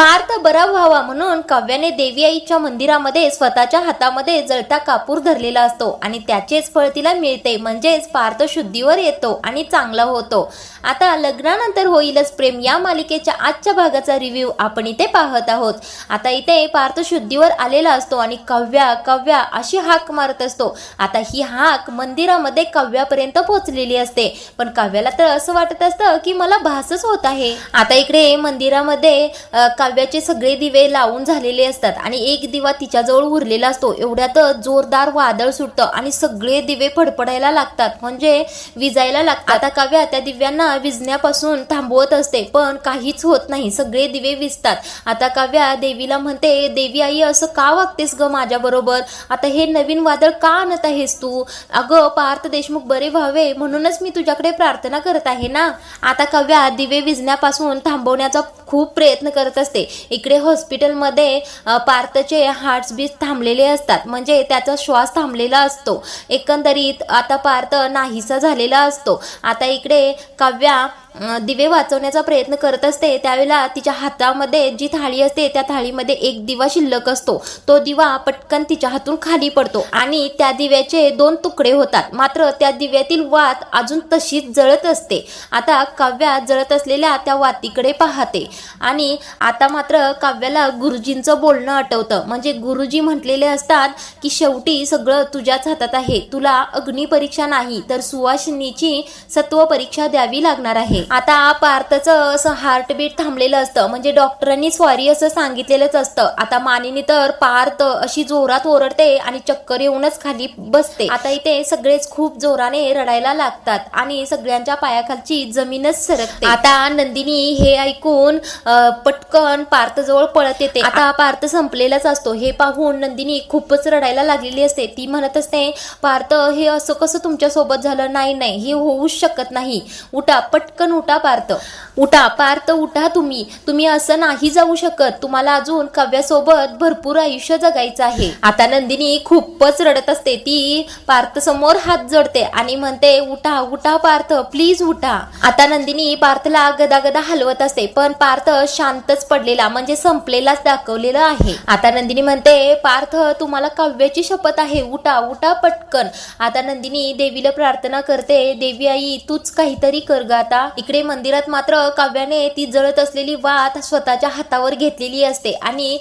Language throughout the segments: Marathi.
पार्थ बरा व्हावा म्हणून काव्याने देवी आईच्या मंदिरामध्ये स्वतःच्या हातामध्ये जळता कापूर धरलेला असतो आणि त्याचेच फळ तिला मिळते. म्हणजेच पार्थ शुद्धीवर येतो आणि चांगला होतो. आता लग्नानंतर होईलच प्रेम. या मालिकेच्या आजच्या भागाचा रिव्ह्यू आपण इथे पाहत आहोत. आता इथे पार्थ शुद्धीवर आलेला असतो आणि काव्या काव्या अशी हाक मारत असतो. आता ही हाक मंदिरामध्ये काव्यापर्यंत पोहोचलेली असते. पण काव्याला तर असं वाटत असतं की मला भासच होत आहे. आता इकडे मंदिरामध्ये अ, काव्याचे सगळे दिवे लावून झालेले असतात आणि एक दिवा तिच्याजवळ उरलेला असतो. एवढ्यात जोरदार वादळ सुटतं आणि सगळे दिवे फडफडायला लागतात. म्हणजे विजायला लागतात. आता काव्या त्या दिव्यांना विजण्यापासून थांबवत असते पण काहीच होत नाही. सगळे दिवे विजतात. आता काव्या देवीला म्हणते देवी आई असं का वागतेस ग माझ्या बरोबर आता हे नवीन वादळ का आणत आहेस तू? अगं पार्थ देशमुख बरे व्हावे म्हणूनच मी तुझ्याकडे प्रार्थना करत आहे ना? आता काव्या दिवे विजण्यापासून थांबवण्याचा खूप प्रयत्न करत असते. इकडे हॉस्पिटलमध्ये पार्थचे हार्ट्स बीट थांबलेले असतात. म्हणजे त्याचा श्वास थांबलेला असतो. एकंदरीत आता पार्थ नाहीसा झालेला असतो. आता इकडे काव्या दिवे वाचवण्याचा प्रयत्न करत असते त्यावेळेला तिच्या हातामध्ये जी थाळी असते त्या थाळीमध्ये एक दिवा शिल्लक असतो. तो दिवा पटकन तिच्या हातून खाली पडतो आणि त्या दिव्याचे दोन तुकडे होतात. मात्र त्या दिव्यातील वात अजून तशीच जळत असते. आता काव्या जळत असलेल्या त्या वातीकडे पाहते आणि आता मात्र काव्याला गुरुजींचं बोलणं आठवतं. म्हणजे गुरुजी म्हटलेले असतात की शेवटी सगळं तुझ्याच हातात आहे. तुला अग्निपरीक्षा नाही तर सुवासिनीची सत्व परीक्षा द्यावी लागणार आहे. आता पार्थचं असं हार्टबीट थांबलेलं असतं. म्हणजे डॉक्टरांनी स्वारी असं सांगितलेलंच असतं. आता मानिनी तर पार्थ अशी जोरात ओरडते आणि चक्कर येऊनच खाली बसते. आता इथे सगळेच खूप जोराने रडायला लागतात आणि सगळ्यांच्या पायाखालची जमीनच सरकते. आता नंदिनी हे ऐकून पटकन पटकन पार्थजवळ पळत येते. आता पार्थ संपलेलाच असतो. हे पाहून नंदिनी खूपच रडायला लागलेली असते. ती म्हणत असते पार्थ हे असं कसं तुमच्यासोबत झालं? नाही नाही. हे होऊच शकत नाही. उठा पटकन उठा पारतं. उठा पार्थ उठा तुम्ही. तुम्ही असं नाही जाऊ शकत. तुम्हाला अजून काव्यासोबत भरपूर आयुष्य जगायचं आहे. आता नंदिनी खूपच रडत असते. ती पार्थ समोर हात जोडते आणि म्हणते उठा उठा पार्थ प्लीज उठा. आता नंदिनी पार्थला गदागदा हलवत असते पण पार्थ शांतच पडलेला म्हणजे संपलेलाच दाखवलेला आहे. आता नंदिनी म्हणते पार्थ तुम्हाला काव्याची शपथ आहे. उठा उठा पटकन. आता नंदिनी देवीला प्रार्थना करते देवी आई तूच काहीतरी कर ग आता. इकडे मंदिरात मात्र काव्याने ती जळत असलेली वात स्वतःच्या हातावर घेतलेली असते आणि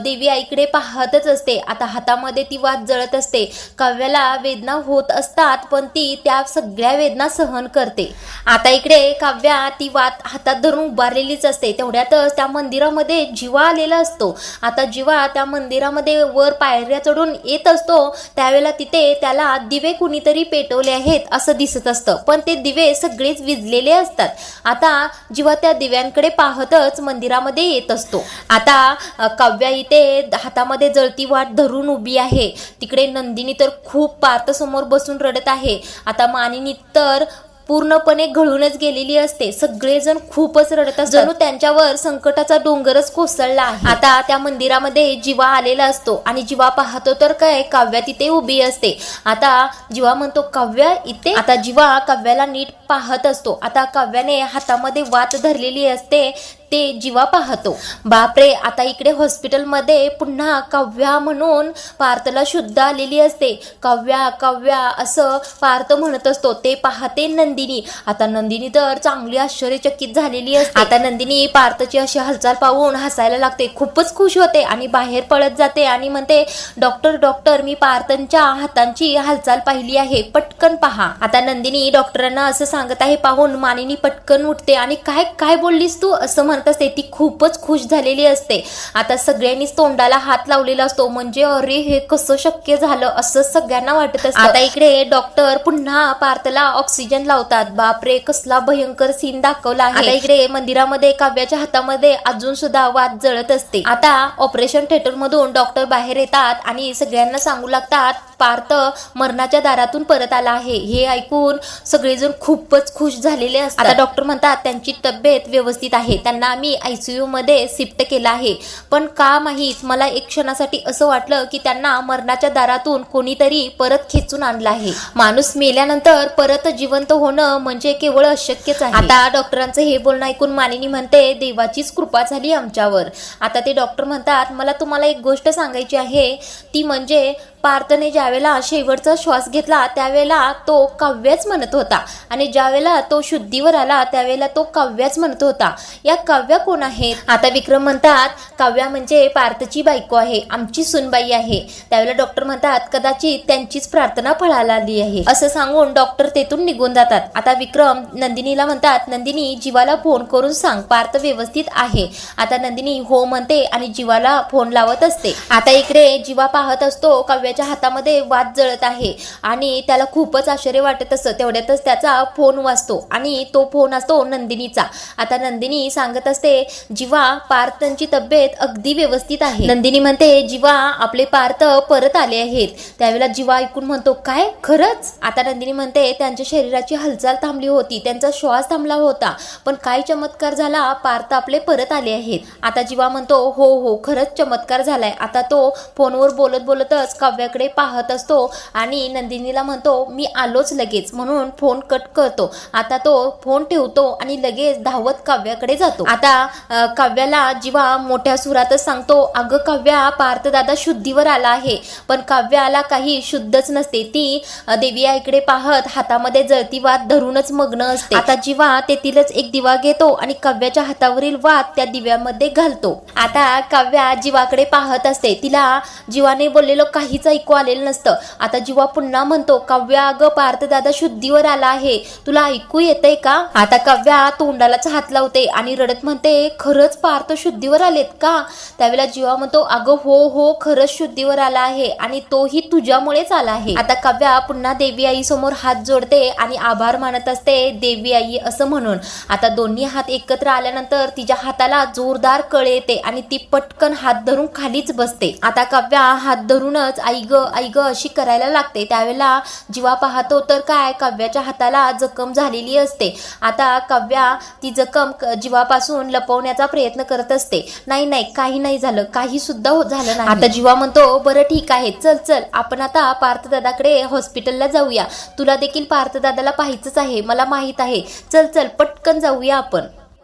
देवी आईकडे पाहतच असते. आता हातामध्ये ती वात जळत असते. काव्याला वेदना होत असतात पण ती त्या सगळ्या वेदना सहन करते. आता इकडे काव्या ती वात हातात धरून उभारलेलीच असते. तेवढ्यातच त्या मंदिरामध्ये जीवा आलेला असतो. आता जीवा त्या मंदिरामध्ये वर पायऱ्या चढून येत असतो. त्यावेळेला तिथे त्याला दिवे कुणीतरी पेटवले आहेत असं दिसत असतं. पण ते दिवे सगळेच विजलेले असतात. आता जेव्हा त्या दिव्यांकडे पाहतच मंदिरामध्ये येत असतो. आता काव्या इथे हातामध्ये जळती वाट धरून उभी आहे. तिकडे नंदिनी तर खूप पार्थसमोर बसून रडत आहे. आता मानिनी तर पूर्णपणे घळूनच गेलेली असते. सगळेजण खूपच रडत असतात. जणू त्यांच्यावर संकटाचा डोंगरच कोसळला आहे. आता त्या मंदिरामध्ये जीवा आलेला असतो आणि जीवा पाहतो तर काय काव्या तिथे उभी असते. आता जीवा म्हणतो काव्या इथे? आता जीवा काव्याला नीट पाहत असतो. आता काव्याने हातामध्ये वात धरलेली असते. ते जीवा पाहतो. बापरे आता इकडे हॉस्पिटलमध्ये पुन्हा काव्या म्हणून पार्थला शुद्ध आलेली असते. काव्या काव्या असं पार्थ म्हणत असतो. ते पाहते नंदिनी. आता नंदिनी तर चांगली आश्चर्यचकित झालेली असते. आता नंदिनी पार्थची अशी हालचाल पाहून हसायला लागते. खूपच खुश होते आणि बाहेर पळत जाते आणि म्हणते डॉक्टर डॉक्टर मी पार्थांच्या हातांची हालचाल पाहिली आहे. पटकन पहा. आता नंदिनी डॉक्टरांना असं सांगत आहे पाहून मानिनी पटकन उठते. आणि काय काय बोललीस तू? असं म्हणत असते ती खूपच खुश झालेली असते. आता सगळ्यांनीच तोंडाला हात लावलेला असतो म्हणजे अरे हे कसं शक्य झालं? असं सगळ्यांना वाटत असतं. आता इकडे डॉक्टर पुन्हा पार्थला ऑक्सिजन लावतात. बापरे कसला भयंकर सीन दाखवला आहे. आता इकडे मंदिरामध्ये काव्याच्या हातामध्ये अजून सुद्धा वाद जळत असते. आता ऑपरेशन थिएटर मधून डॉक्टर बाहेर येतात आणि सगळ्यांना सांगू लागतात पार्थ मरणाच्या दारातून परत आला आहे. हे ऐकून सगळेजण खूपच खुश झालेले असतात. आता डॉक्टर म्हणतात त्यांची तब्येत व्यवस्थित आहे. त्यांना आम्ही आयसीयू मध्ये शिफ्ट केलं आहे. पण का माहीत मला एक क्षणासाठी असं वाटलं की त्यांना मरणाच्या दारातून कोणीतरी परत खेचून आणलं आहे. माणूस मेल्यानंतर परत जिवंत होणं म्हणजे केवळ अशक्यच आहे. आता डॉक्टरांचं हे बोलणं ऐकून मानिनी म्हणते देवाचीच कृपा झाली आमच्यावर. आता ते डॉक्टर म्हणतात मला तुम्हाला एक गोष्ट सांगायची आहे. ती म्हणजे पार्थने ज्यावेळेला शेवटचा श्वास घेतला त्यावेळेला तो काव्यच म्हणत होता. आणि ज्यावेळेला तो शुद्धीवर आला त्यावेळेला तो काव्याच म्हणत होता. या काव्या कोण आहेत? आता विक्रम म्हणतात काव्या म्हणजे पार्थची बायको आहे आमची सुनबाई आहे. त्यावेळेला डॉक्टर म्हणतात कदाचित त्यांचीच प्रार्थना फळाला आली आहे. असं सांगून डॉक्टर तेथून निघून जातात. आता विक्रम नंदिनीला म्हणतात नंदिनी जीवाला फोन करून सांग पार्थ व्यवस्थित आहे. आता नंदिनी हो म्हणते आणि जीवाला फोन लावत असते. आता इकडे जीवा पाहत असतो काव्याच्या हातामध्ये वाद जळत आहे. आणि त्याला खूपच आश्चर्य वाटत असतं. तेवढ्यातच त्याचा फोन वाजतो आणि तो फोन असतो नंदिनीचा. आता नंदिनी सांगत असते जीवा पार्थांची तब्येत अगदी व्यवस्थित आहे. नंदिनी म्हणते जीवा आपले पार्थ परत आले आहेत. त्यावेळेला जीवा ऐकून म्हणतो काय? खरंच? आता नंदिनी म्हणते त्यांच्या शरीराची हालचाल थांबली होती. त्यांचा श्वास थांबला होता. पण काय चमत्कार झाला? पार्थ आपले परत आले आहेत. आता जीवा म्हणतो हो हो खरंच चमत्कार झालाय. आता तो फोनवर बोलत बोलतच काव्याकडे पाहत असतो आणि नंदिनीला म्हणतो मी आलोच लगेच. म्हणून फोन कट करतो. आता तो फोन ठेवतो आणि लगेच धावत काव्याकडे जातो. आता काव्याला जीवा मोठ्या सुरातच सांगतो अगं काव्या पार्थ दादा शुद्धीवर आला आहे. पण काव्याला काही शुद्धच नसते. ती देवी आईकडे पाहत हातामध्ये जळती वात धरूनच मग्न असते. आता जीवा तेथीलच एक दिवा घेतो आणि काव्याच्या हातावरील वात त्या दिव्यामध्ये घालतो. आता काव्या जीवाकडे पाहत असते. तिला जीवाने बोललेलं काहीच ऐकू आलेलं नसतं. आता जीवा पुन्हा म्हणतो काव्या अगं पार्थ दादा शुद्धीवर आला आहे. तुला ऐकू येतंय का? आता काव्या तोंडालाच हात लावते आणि रडत म्हणते खरंच पार्थ शुद्धीवर आलेत का? त्यावेळेला जीवा म्हणतो अगं हो हो खरंच शुद्धीवर आला आहे आणि तोही तुझ्यामुळेच आला आहे. आता काव्या पुन्हा देवी आई समोर हात जोडते आणि आभार मानत असते देवी आई असं म्हणून. आता दोन्ही हात एकत्र आल्यानंतर तिच्या हाताला जोरदार कळ येते आणि ती पटकन हात धरून खालीच बसते. आता काव्या हात धरूनच आई ग आई ग अशी करायला लागते. त्यावेळेला जीवा पाहतो तर काय? काव्याच्या हाताला जखम झालेली असते. आता काव्या ती जखम क- जीवापासून लपवण्याचा प्रयत्न करत असते. नाही नाही काही नाही झालं. काही सुद्धा हो- झालं नाही. आता जीवा म्हणतो बरं ठीक आहे. चल चल. आपण आता पार्थदादाकडे हॉस्पिटलला जाऊया. तुला देखील पार्थदादाला पाहायचंच आहे. मला माहीत आहे. चल चल. पटकन जाऊया आपण.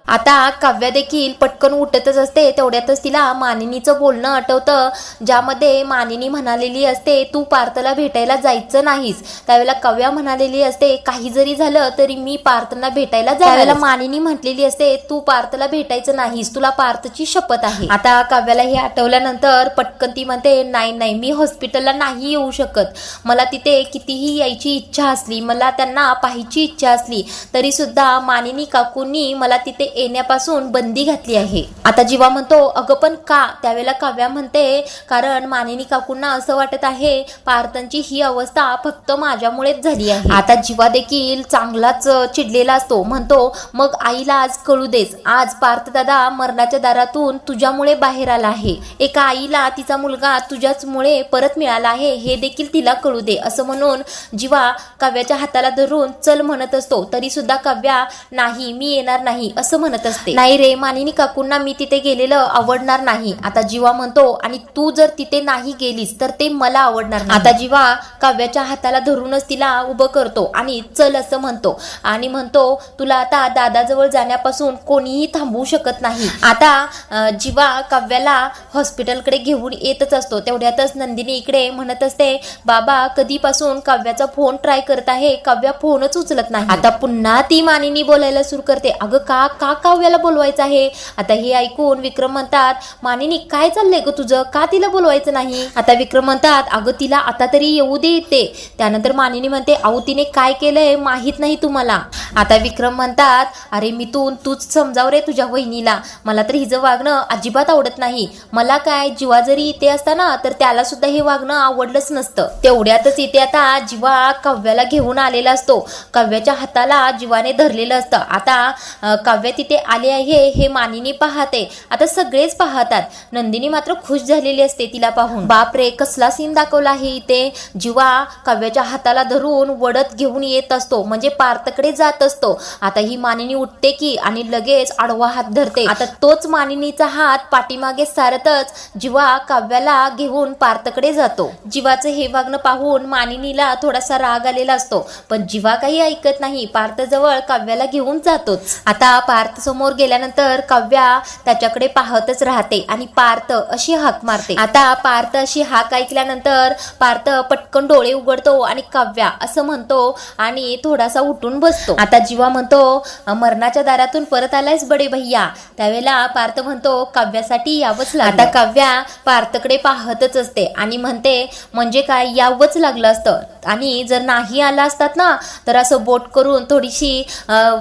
आता काव्या देखील पटकन उठतच असते तेवढ्यातच तिला मानिनीचं बोलणं आठवतं ज्यामध्ये मानिनी म्हणालेली असते तू पार्थला भेटायला जायचं नाहीस. त्यावेळेला काव्या म्हणालेली असते काही जरी झालं तरी मी पार्थला भेटायला जायला त्यावेळेला मानिनी म्हटलेली असते तू पार्थला भेटायचं नाहीस तुला पार्थची शपथ आहे. आता काव्याला हे आठवल्यानंतर पटकन ती म्हणते नाही नाही मी हॉस्पिटलला नाही येऊ शकत. मला तिथे कितीही यायची इच्छा असली मला त्यांना पाहायची इच्छा असली तरी सुद्धा मानिनी काकूंनी मला तिथे येण्यापासून बंदी घातली आहे. आता जीवा म्हणतो अगं पण का? त्यावेळेला काव्या म्हणते कारण मानिनी काकूंना असं वाटत आहे पार्थांची ही अवस्था फक्त माझ्यामुळेच झाली आहे. आता जीवा देखील चांगलाच चिडलेला असतो. म्हणतो मग आईला आज कळू देस. आज पार्थ दादा मरणाच्या दारातून तुझ्यामुळे बाहेर आला आहे. एका आईला तिचा मुलगा तुझ्याचमुळे परत मिळाला आहे हे देखील तिला कळू दे. असं म्हणून जीवा काव्याच्या हाताला धरून चल म्हणत असतो. तरी सुद्धा काव्या नाही मी येणार नाही. असं म्हणत असते. नाही रे मानिनी काकूंना मी तिथे गेलेलं आवडणार नाही. आता जीवा म्हणतो आणि तू जर तिथे नाही गेलीस तर ते मला आवडणार आता जीवा काव्याच्या हाताला धरूनच तिला उभं करतो आणि चल असं म्हणतो. आणि म्हणतो तुला आता दादाजवळ जाण्यापासून कोणीही थांबवू शकत नाही. आता जीवा काव्याला हॉस्पिटलकडे घेऊन येतच असतो. तेवढ्यातच नंदिनी इकडे म्हणत असते बाबा कधीपासून काव्याचा फोन ट्राय करत आहे? काव्या फोनच उचलत नाही. आता पुन्हा ती मानिनी बोलायला सुरू करते. अगं का का काव्याला बोलवायचं आहे. आता हे ऐकून विक्रम म्हणतात मानिनी काय चाललंय ग तुझं? का तिला बोलवायचं नाही? आता विक्रम म्हणतात अगं तिला आता तरी येऊ दे ते त्यानंतर मानिनी म्हणते आऊ तिने काय केलंय माहीत नाही तुम्हाला. आता विक्रम म्हणतात अरे मिथून तूच समजाव रे तुझ्या वहिनीला. मला तर हिचं वागणं अजिबात आवडत नाही. मला काय जीवा जरी इथे असताना तर त्याला सुद्धा हे वागणं आवडलंच नसतं. तेवढ्यातच इथे आता जीवा काव्याला घेऊन आलेला असतो. काव्याच्या हाताला जीवाने धरलेलं असतं. आता काव्या तिथे तिथे आले आहे हे मानिनी पाहते. आता सगळेच पाहतात. नंदिनी मात्र खुश झालेली असते तिला पाहून. बापरे कसला सीन दाखवला आहे इथे? जीवा काव्याच्या हाताला धरून वडत घेऊन येत असतो. म्हणजे पार्थकडे जात असतो. आता ही मानिनी उठते की आणि लगेच आडवा हात धरते. आता तोच मानिनीचा हात पाठीमागे सारतच जीवा काव्याला घेऊन पार्थकडे जातो. जीवाचं हे वागणं पाहून मानिनीला थोडासा राग आलेला असतो. पण जीवा काही ऐकत नाही. पार्थ जवळ काव्याला घेऊन जातोच. आता पार्थ समोर गेल्यानंतर काव्या त्याच्याकडे पाहतच राहते आणि पार्थ अशी हाक मारते. आता पार्थ अशी हाक ऐकल्यानंतर पार्थ पटकन डोळे उघडतो आणि काव्या असं म्हणतो आणि थोडासा उठून बसतो. आता जीवा म्हणतो मरणाच्या दारातून परत आलायस बडे भैया. त्यावेळेला पार्थ म्हणतो काव्यासाठी यावंच लागलं. आता काव्या पार्थकडे पाहतच असते आणि म्हणते म्हणजे काय यावंच लागलं असतं? आणि जर नाही आला असतात ना तर असं बोट करून थोडीशी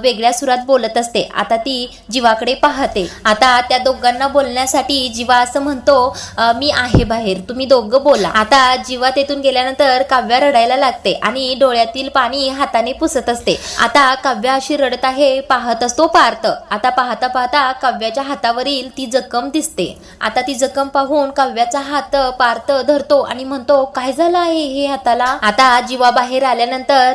वेगळ्या सुरात बोलत असते. आता ती जीवाकडे पाहते. आता त्या दोघांना बोलण्यासाठी जीवा असं म्हणतो मी आहे बाहेर तुम्ही दोघं बोला. आता जीवा तेथून गेल्यानंतर काव्या रडायला लागते आणि डोळ्यातील पाणी हाताने पुसत असते. आता काव्या अशी रडत आहे पाहत असतो पार्थ. आता पाहता पाहता काव्याच्या हातावरील ती जखम दिसते. आता ती जखम पाहून काव्याचा हात पार्थ धरतो आणि म्हणतो काय झालं आहे हे हाताला? आता जीवा बाहेर आल्यानंतर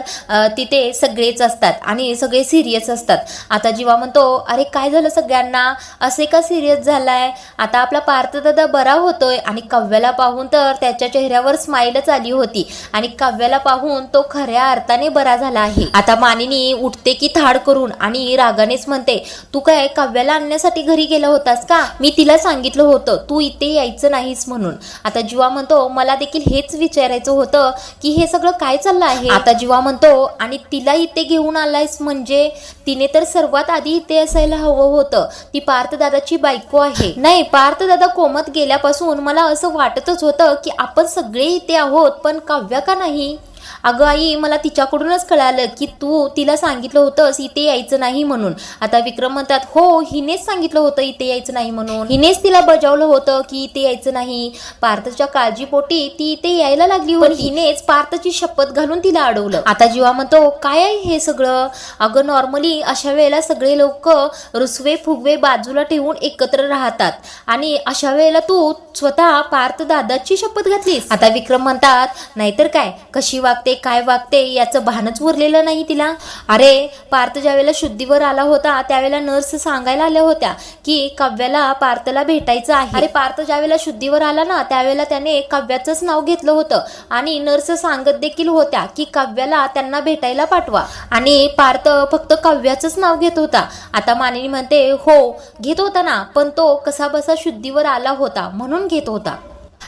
तिथे सगळेच असतात आणि सगळे सिरियस असतात. आता जीवा म्हणतो अरे काय झालं सगळ्यांना? असे का सिरियस झालाय? आता आपला पार्थ दादा बरा होतोय. आणि काव्याला पाहून तर त्याच्या चेहऱ्यावर स्माईलच आली होती. आणि काव्याला पाहून तो खऱ्या अर्थाने बरा झाला आहे. आता मानिनी उठते की थाड करून आणि रागानेच म्हणते तू काय काव्याला आणण्यासाठी घरी गेला होतास का? मी तिला सांगितलं होतं तू इथे यायचं नाहीस म्हणून. आता जीवा म्हणतो मला देखील हेच विचारायचं होतं की हे सगळं काय चाललं आहे? आता जीवा म्हणतो आणि तिला इथे घेऊन आलायस म्हणजे? तिने तर सर्वात आधी इथे असायला हवं होतं. ती पार्थ दादाची बायको आहे. नाही पार्थ दादा कोमत गेल्यापासून मला असं वाटतच होतं की आपण सगळे इथे आहोत पण काव्या का नाही? अगं आई मला तिच्याकडूनच कळालं की तू तिला सांगितलं होतंस इथे यायचं नाही म्हणून. आता विक्रम म्हणतात हो हिनेच सांगितलं होतं इथे यायचं नाही म्हणून. हिनेच तिला बजावलं होतं की इथे यायचं नाही. पार्थच्या काळजीपोटी ती इथे यायला लागली होती. हिनेच पार्थची शपथ घालून तिला अडवलं. आता जीवा म्हणतो काय आहे हे सगळं? अगं नॉर्मली अशा वेळेला सगळे लोक रुसवे फुगवे बाजूला ठेवून एकत्र राहतात. आणि अशा वेळेला तू स्वतः पार्थ दादाची शपथ घातलीस. आता विक्रम म्हणतात नाहीतर काय? कशी वागते काय वागते याचं भानच उरलेलं नाही तिला. अरे पार्थ ज्यावेळेला शुद्धीवर आला होता त्यावेळेला नर्स सांगायला आल्या होत्या की काव्याला पार्थला भेटायचं आहे. अरे पार्थ ज्यावेळेला शुद्धीवर आला ना त्यावेळेला त्याने काव्याचंच नाव घेतलं होतं. आणि नर्स सांगत देखील होत्या की काव्याला त्यांना भेटायला पाठवा. आणि पार्थ फक्त काव्याचंच नाव घेत होता. आता मानिनी म्हणते हो घेत होता ना पण तो कसा बसा शुद्धीवर आला होता म्हणून घेत होता.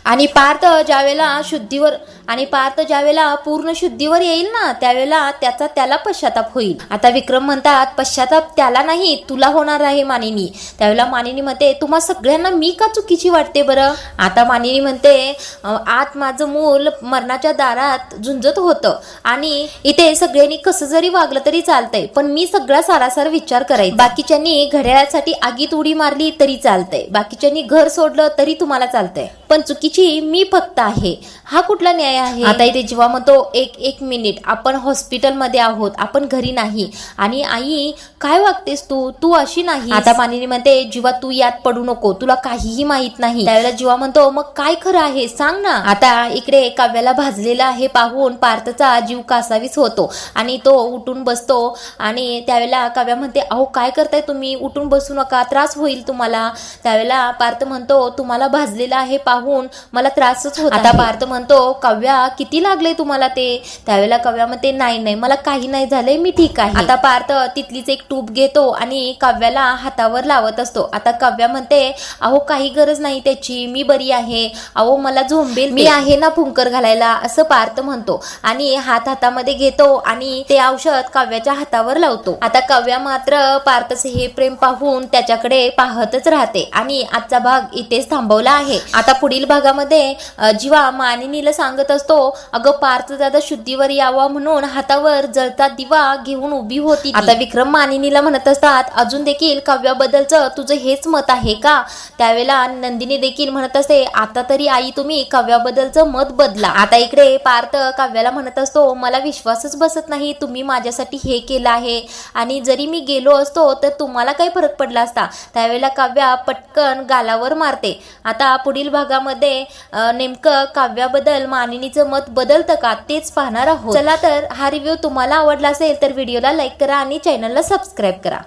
आणि पार्थ ज्यावेळेला शुद्धीवर आणि पार्थ ज्यावेळेला पूर्ण शुद्धीवर येईल ना त्यावेळेला त्याचा त्याला पश्चाताप होईल. आता विक्रम म्हणतात पश्चाताप त्याला नाही तुला होणार आहे मानिनी. त्यावेळेला मानिनी म्हणते तुम्हा सगळ्यांना मी का चुकीची वाटते बरं? आता मानिनी म्हणते आत माझं मूल मरणाच्या दारात झुंजत होतं आणि इथे सगळ्यांनी कसं जरी वागलं तरी चालतंय पण मी सगळा सारासार विचार करायचा. बाकीच्यांनी घड्याळासाठी आगीत उडी मारली तरी चालतंय. बाकीच्यांनी घर सोडलं तरी तुम्हाला चालतंय. पण चुकीची मी फक्त आहे. हा कुठला न्याय आहे? आता इथे जेव्हा म्हणतो एक एक मिनिट आपण हॉस्पिटलमध्ये आहोत आपण घरी नाही. आणि आई काय वागतेस तू? तू अशी नाही आता मानिनी म्हणते जीवा तू यात पडू नको. तुला काहीही माहीत नाही. त्यावेळेला जीवा म्हणतो मग काय खरं आहे? सांग ना. आता इकडे काव्याला भाजलेला आहे पाहून पार्थचा जीव कासावीस होतो. आणि तो उठून बसतो. आणि त्यावेळेला काव्या म्हणते अहो काय करताय तुम्ही? उठून बसू नका. त्रास होईल तुम्हाला. त्यावेळेला पार्थ म्हणतो तुम्हाला भाजलेला आहे पाहून मला त्रासच होत आता पार्थ म्हणतो काव्या किती लागले तुम्हाला ते? त्यावेळेला काव्या म्हणते नाही नाही मला काही नाही झालंय मी ठीक आहे. आता पार्थ तिथलीच एक टूप घेतो आणि काव्याला हातावर लावत असतो. आता काव्या म्हणते अहो काही गरज नाही त्याची मी बरी आहे. अहो मला झोंबेल मी आहे ना फुंकर घालायला असं पार्थ म्हणतो. आणि हात हातामध्ये घेतो आणि ते औषध काव्याच्या हातावर लावतो. आता काव्या मात्र पार्थचे हे प्रेम पाहून त्याच्याकडे पाहतच राहते आणि आजचा भाग इथेच थांबवला आहे. आता पुढील भागामध्ये जीवा मानिनीला सांगत असतो. अगं पार्थ दादा शुद्धीवर यावा म्हणून हातावर जळता दिवा घेऊन उभी होती. आता विक्रम मानिनीला म्हणत असतात अजून देखील काव्याबद्दलचं तुझं हेच मत आहे का? त्यावेळेला नंदिनी देखील म्हणत असते आता तरी आई तुम्ही काव्याबद्दलचं मत बदला. आता इकडे पार्थ काव्याला म्हणत असतो मला विश्वासच बसत नाही तुम्ही माझ्यासाठी हे केलं आहे. आणि जरी मी गेलो असतो तर तुम्हाला काही फरक पडला असता. त्यावेळेला काव्या पटकन गालावर मारते. आता पुढील भागामध्ये नेमकं काव्याबद्दल मानिनीचं मत बदलतं का तेच पाहणार आहोत. चला तर हा रिव्ह्यू तुम्हाला आवडला असेल तर व्हिडिओला लाईक करा आणि चॅनलला सबस्क्राईब करा.